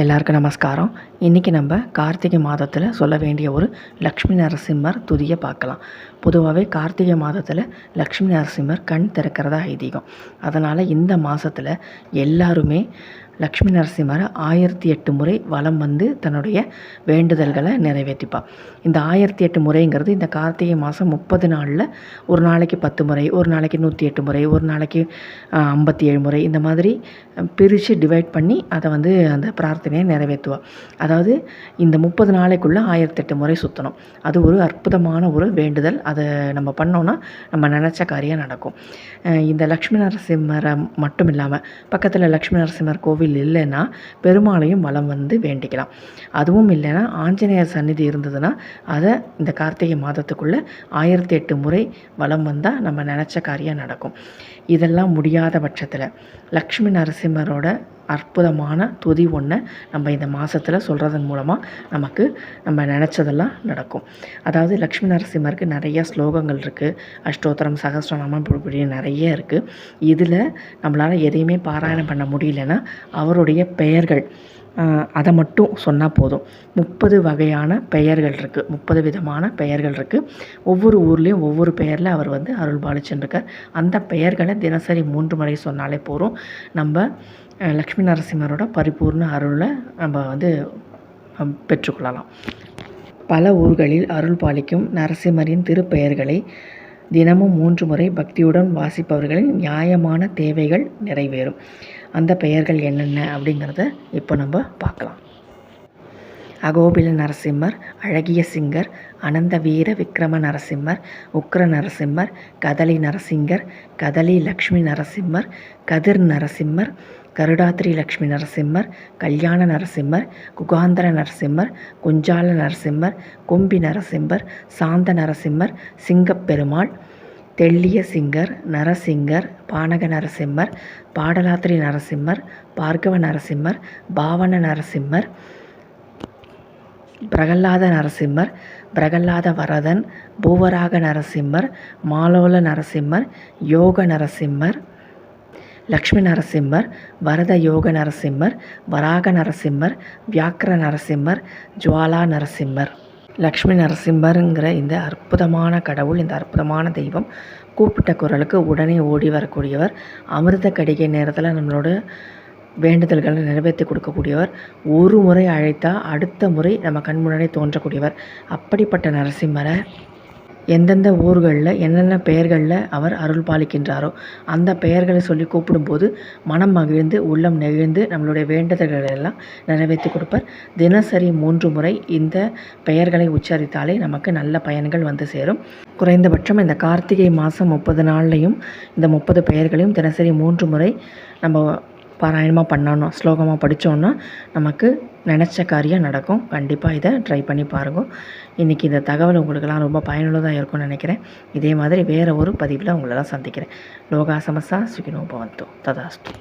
எல்லாருக்கும் நமஸ்காரம். இன்றைக்கி நம்ம கார்த்திகை மாதத்தில் சொல்ல வேண்டிய ஒரு லக்ஷ்மி நரசிம்மர் துதியை பார்க்கலாம். பொதுவாகவே கார்த்திகை மாதத்தில் லக்ஷ்மி நரசிம்மர் கண் திறக்கிறதா ஐதீகம். அதனால் இந்த மாதத்தில் எல்லாருமே லக்ஷ்மி நரசிம்மரை ஆயிரத்தி எட்டு முறை வலம் வந்து தன்னுடைய வேண்டுதல்களை நிறைவேற்றிப்பாள் இந்த ஆயிரத்தி எட்டு முறைங்கிறது இந்த கார்த்திகை மாதம் முப்பது நாளில் ஒரு நாளைக்கு பத்து முறை ஒரு நாளைக்கு நூற்றி எட்டு முறை ஒரு நாளைக்கு ஐம்பத்தி ஏழு முறை இந்த மாதிரி பிரித்து டிவைட் பண்ணி அதை வந்து அந்த பிரார்த்தனையை நிறைவேற்றுவாள் அதாவது இந்த முப்பது நாளைக்குள்ளே ஆயிரத்தெட்டு முறை சுற்றணும் அது ஒரு அற்புதமான ஒரு வேண்டுதல். அதை நம்ம பண்ணோன்னா நம்ம நினச்ச காரியம் நடக்கும். இந்த லக்ஷ்மி நரசிம்மரை மட்டும் இல்லாமல் பக்கத்தில் லக்ஷ்மி நரசிம்மர் கோவில் கோவில் இல்லைன்னா பெருமாளையும் வலம் வந்து வேண்டிக்கலாம். அதுவும் இல்லைன்னா ஆஞ்சநேயர் சந்நிதி இருந்ததுன்னா அதை இந்த கார்த்திகை மாதத்துக்குள்ளே ஆயிரத்தி எட்டு முறை வலம் வந்தால் நம்ம நினச்ச காரியம் நடக்கும். இதெல்லாம் முடியாத பட்சத்தில். லக்ஷ்மி நரசிம்மரோட அற்புதமான துதி ஒன்றை நம்ம இந்த மாதத்தில் சொல்கிறதன் மூலமாக நமக்கு நம்ம நினச்சதெல்லாம் நடக்கும். அதாவது லக்ஷ்மி நரசிம்மருக்கு நிறைய ஸ்லோகங்கள் இருக்குது அஷ்டோத்திரம் சகஸ்ரநாமம் இப்படி நிறைய இருக்குது இதில் நம்மளால் எதையுமே பாராயணம் பண்ண முடியலன்னா அவருடைய பெயர்கள் அதை மட்டும் சொன்னால் போதும். முப்பது வகையான பெயர்கள் இருக்குது முப்பது விதமான பெயர்கள் இருக்குது ஒவ்வொரு ஊர்லேயும் ஒவ்வொரு பெயரில் அவர் வந்து அருள் பாலிச்சுருக்கார் அந்த பெயர்களை தினசரி மூன்று முறை சொன்னாலே போதும். நம்ம லக்ஷ்மி நரசிம்மரோட பரிபூர்ண அருளை நம்ம வந்து பெற்றுக்கொள்ளலாம். பல ஊர்களில் அருள் பாலிக்கும் நரசிம்மரின் திருப்பெயர்களை தினமும் மூன்று முறை பக்தியுடன் வாசிப்பவர்களின் நியாயமான தேவைகள் நிறைவேறும். அந்த பெயர்கள் என்னென்ன அப்படிங்கிறத இப்போ நம்ம பார்க்கலாம். அகோபில நரசிம்மர் அழகிய சிங்கர் அனந்த வீர விக்ரம நரசிம்மர் உக்ர நரசிம்மர் கதலி நரசிங்கர் கதலி லக்ஷ்மி நரசிம்மர் கதிர் நரசிம்மர் கருடாத்திரி லக்ஷ்மி நரசிம்மர் கல்யாண நரசிம்மர் குகாந்தர நரசிம்மர் குஞ்சால நரசிம்மர் கொம்பி நரசிம்மர் சாந்த நரசிம்மர் சிங்கப்பெருமாள் தெள்ளிய சிங்கர் நரசிங்கர் பானக நரசிம்மர் பாடலாத்திரி நரசிம்மர் பார்கவ நரசிம்மர் பாவன நரசிம்மர் பிரகல்லாத நரசிம்மர் பிரகல்லாத வரதன் பூவராக நரசிம்மர் மாலோல நரசிம்மர் யோக நரசிம்மர் லக்ஷ்மி நரசிம்மர் வரத யோக நரசிம்மர் வராக நரசிம்மர் வியாக்கிர நரசிம்மர் ஜுவாலா நரசிம்மர். லக்ஷ்மி நரசிம்மருங்கிற இந்த அற்புதமான கடவுள் இந்த அற்புதமான தெய்வம் கூப்பிட்ட குரலுக்கு உடனே ஓடி வரக்கூடியவர் அமிர்த கடிகை நேரத்தில் நம்மளோட வேண்டுதல்களை நிறைவேற்றி கொடுக்கக்கூடியவர் ஒரு முறை அழைத்தால் அடுத்த முறை நம்ம கண் முன்னாடி தோன்றக்கூடியவர். அப்படிப்பட்ட நரசிம்மரை எந்தெந்த ஊர்களில் என்னென்ன பெயர்களில் அவர் அருள் பாலிக்கின்றாரோ அந்த பெயர்களை சொல்லி கூப்பிடும்போது மனம் மகிழ்ந்து உள்ளம் நெகிழ்ந்து நம்மளுடைய வேண்டுதல்களை எல்லாம் நிறைவேற்றி கொடுப்பார். தினசரி மூன்று முறை இந்த பெயர்களை உச்சரித்தாலே நமக்கு நல்ல பயன்கள் வந்து சேரும். குறைந்தபட்சம் இந்த கார்த்திகை மாதம் முப்பது நாள்லையும் இந்த முப்பது பெயர்களையும் தினசரி மூன்று முறை நம்ம பாராயணமாக பண்ணணும் ஸ்லோகமாக படித்தோன்னா நமக்கு நினச்ச காரியம் நடக்கும். கண்டிப்பாக இதை ட்ரை பண்ணி பாருங்கள் இன்றைக்கி இந்த தகவல் உங்களுக்கெல்லாம் ரொம்ப பயனுள்ளதாக இருக்கும்னு நினைக்கிறேன். இதே மாதிரி வேறு ஒரு பதிவில் உங்களெல்லாம் சந்திக்கிறேன். லோகா சமஸ்தா சுகினோ பவந்தோ ததாஸ்து.